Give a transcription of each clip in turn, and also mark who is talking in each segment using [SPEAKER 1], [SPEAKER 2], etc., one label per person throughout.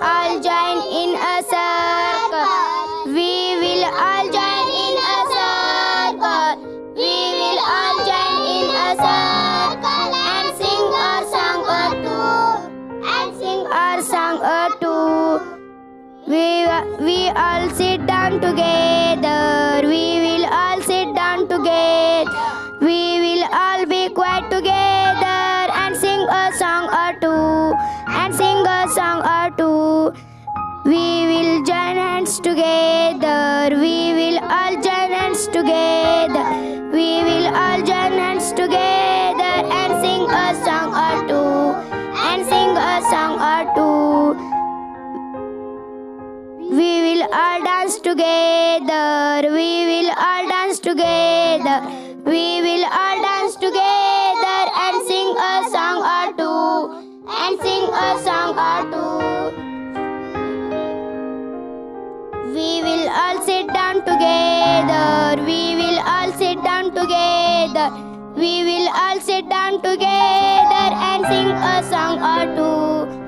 [SPEAKER 1] all join in a circle. We will all join in a circle. We will all join in a circle and sing our song or two. And sing our song or two. We, we all sit down together. We will join hands together. We will all join hands together. We will all join hands together and sing a song or two. And sing a song or two. We will all dance together. We will all dance together. We will all We will all sit down together and sing a song or two.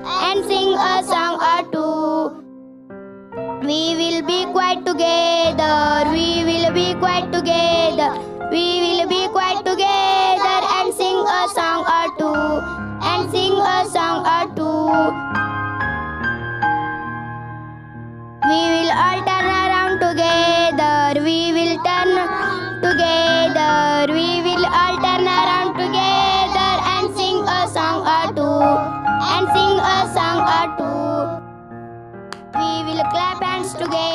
[SPEAKER 1] And sing a song or two. We will be quiet together. We will be quiet together. We will be quiet together and sing a song or two. And sing a song or two. Instagram.